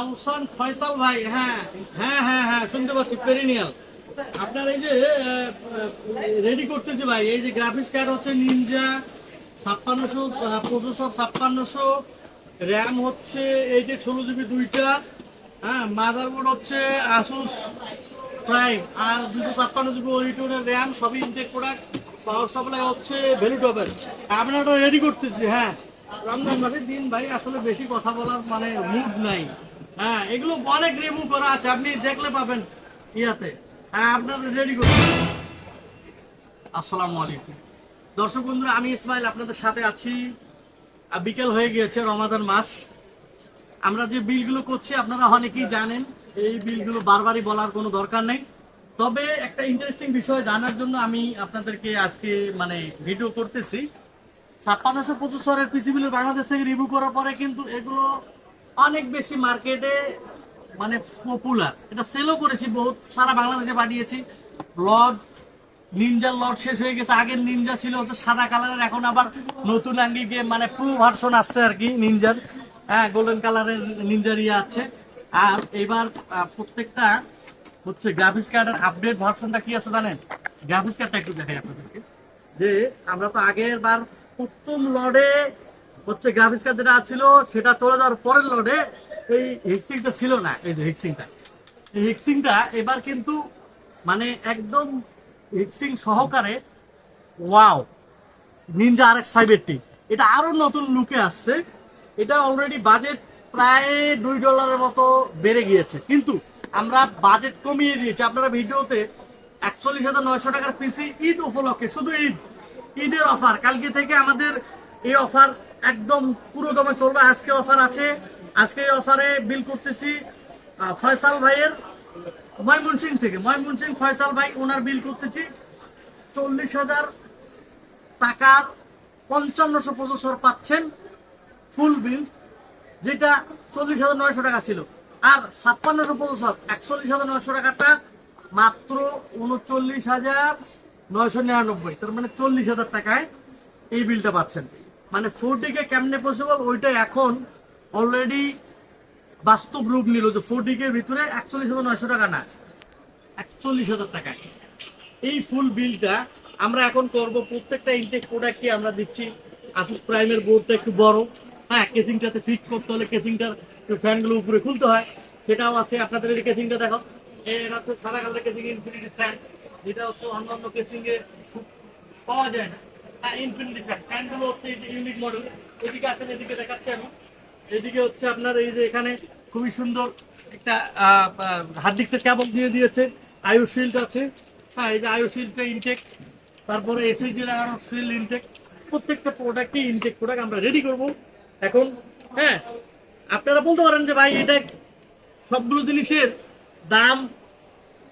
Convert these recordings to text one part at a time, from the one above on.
আহসান ফয়সাল ভাই হ্যাঁ হ্যাঁ হ্যাঁ হ্যাঁ শুনতে পাচ্ছি পেরিনিয়াল আপনার এই যে রেডি করতেছি ভাই, এই যে গ্রাফিক্স কার্ড হচ্ছে নিনজা ছাপ্পান্নশো প্রসেসর ছাপ্পান্নশো র্যাম হচ্ছে এই যে ষোলো জিবি দুইটা হ্যাঁ মাদারবোর্ড হচ্ছে আসুস প্রাইম আর দুশো ছাপ্পান্ন জিবি ওইটুনের র্যাম সবই ইনটেক প্রোডাক্ট পাওয়ার সাপ্লাই হচ্ছে ভ্যালু টপের আপনারা রেডি করতেছি হ্যাঁ। রমজান মাসের দিন ভাই, আসলে বেশি কথা বলার মানে মুড নাই। হ্যাঁ এগুলো অনেক রিমুভ করা আছে, আপনি দেখলে পাবেন ইয়াতে। হ্যাঁ আপনারা রেডি করুন আসসালামু আলাইকুম। দর্শক বন্ধুরা, আমি ইসমাইল, আপনাদের সাথে আছি। বিকেল হয়ে গিয়েছে, রমাদান মাস। আমরা যে বিলগুলো করছি, আপনারা অনেকেই জানেন, এই বিলগুলো বারবারই বলার কোনো দরকার নেই। তবে একটা ইন্টারেস্টিং বিষয় জানার জন্য আমি আপনাদেরকে আজকে মানে ভিডিও করতেছি। ছাপ্পান্নশো পঁচাত্তরের পিসিবিল বাংলাদেশ থেকে রিভিউ করার পরে কিন্তু এগুলো অনেক বেশি মার্কেটে মানে পপুলার এটা সেলও করেছি বহুত, সারা বাংলাদেশে পাঠিয়েছি। লড নিনজার লট শেষ হয়ে গেছে। আগের নিনজা ছিল হচ্ছে সাদা কালারের এখন আবার নতুন আঙ্গিকে মানে প্রো ভার্সন আসছে আর কি নিনজার হ্যাঁ গোল্ডেন কালারের নিনজার ইয়ে আছে। আর এবার প্রত্যেকটা হচ্ছে গ্রাফিক্স কার্ডের আপডেট ভার্সনটা কি আছে জানেন? গ্রাফিক্স কার্ডটা একটু দেখাই আপনাদেরকে। যে আমরা তো আগের বার প্রথম লডে হচ্ছে গ্রাফিক্স কার্ড যেটা ছিল, সেটা চলে যাওয়ার পরের লডে এই হেক্সিংটা ছিল না, এই যে হেক্সিংটা এই হেক্সিংটা এবার কিন্তু মানে একদম হিক্সিং সহকারে ওয়াও নিনজা আর এক্স ফাইভ এইটটি এটা আরও নতুন লুকে আসছে। এটা অলরেডি বাজেট প্রায় দুই ডলারের মতো বেড়ে গিয়েছে। কিন্তু আমরা বাজেট কমিয়ে দিয়েছি। আপনারা ভিডিওতে একচল্লিশ হাজার নয়শো টাকার পিসি ঈদ উপলক্ষে, শুধু ঈদ, ঈদের অফার কালকে থেকে আমাদের এই অফার একদম পুরো দমে চলবে। আজকে অফার আছে। আজকে এই অফারে বিল করতেছি ফয়সাল ভাইয়ের ময়মনসিং থেকে। ময়মনসিং ফয়সাল ভাই, ওনার বিল করতেছি চল্লিশ হাজার টাকার পঞ্চান্নশো পঁচাত্তর পাচ্ছেন ফুল বিল যেটা চল্লিশ হাজার নয়শো টাকা ছিল। আর ছাপ্পান্নশো পঁচাত্তর, একচল্লিশ হাজার নয়শো টাকাটা মাত্র উনচল্লিশ হাজার নয়শো নিরানব্বই। তার মানে চল্লিশ হাজার টাকায় এই বিলটা পাচ্ছেন। মানে ফোর ডিকে কেমনে পসিবল ওইটা এখন অলরেডি বাস্তব রূপ নিল যে ফোর ডিকের ভিতরে একচল্লিশ হাজার নয়শো টাকা না, একচল্লিশ হাজার টাকা। এই ফুল বিলটা আমরা এখন করব, প্রত্যেকটা ইনটেক প্রোডাক্টকে আমরা দিচ্ছি। আসুস প্রাইমের বোর্ডটা একটু বড়। হ্যাঁ কেচিংটাতে ফিট করতে হলে কেচিংটার ফ্যানগুলো উপরে খুলতে হয়। সেটাও আছে, আপনাদের এই কেচিংটা দেখো। এটা হচ্ছে সাদা কালার কেচিং ইনফিনিটি ফ্যান যেটা হচ্ছে অন্যান্য কেচিং এ খুব পাওয়া যায় না। ফ্যানগুলো হচ্ছে মডেল এদিকে এদিকে আমি। এদিকে হচ্ছে আপনার এই যে এখানে খুবই সুন্দর একটা দিয়ে দিয়েছে। আছে। হ্যাঁ এই যে তারপরে এসএসডি লাগানো শিল্ড প্রত্যেকটা ইনটেক প্রোডাক্ট আমরা রেডি করব। এখন হ্যাঁ আপনারা বলতে পারেন যে ভাই, এটা সবগুলো জিনিসের দাম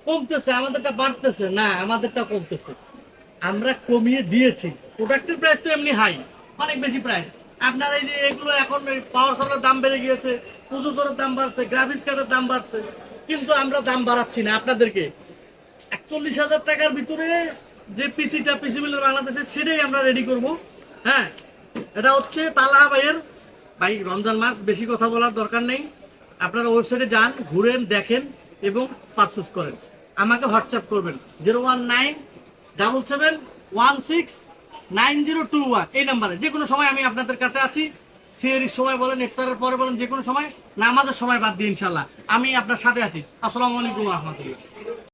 কমতেছে, আমাদেরটা বাড়তেছে। না, আমাদেরটা কমতেছে। আমরা কমিয়ে দিয়েছি। প্রোডাক্টের প্রাইস তো এমনি হাই অনেক বেশি প্রাইস আপনার এই যে এগুলো এখন পাওয়ার সাপ্লাইয়ের দাম বেড়ে গিয়েছে প্রসেসরের দাম বাড়ছে গ্রাফিক্স কার্ডের দাম বাড়ছে, কিন্তু আমরা দাম বাড়াচ্ছি না আপনাদেরকে। একচল্লিশ হাজার টাকার ভিতরে যে পিসিটা পিসি বিলের বাংলাদেশে, সেটাই আমরা রেডি করব। হ্যাঁ এটা হচ্ছে তালা ভাইয়ের। ভাই, রমজান মাস, বেশি কথা বলার দরকার নেই। আপনারা ওয়েবসাইটে যান, ঘুরেন, দেখেন এবং পারচেস করেন। আমাকে হোয়াটসঅ্যাপ করবেন zero one nine double seven one six nine zero two one এই নাম্বারে যে কোনো সময় আমি আপনাদের কাছে আছি। সিএরির সময় বলেন, ইফতারের পরে বলেন, যে কোনো সময়। নামাজের সময় বাদ দিয়ে ইনশাল্লাহ আমি আপনার সাথে আছি। আসসালামু আলাইকুম রহমতুল্লাহ।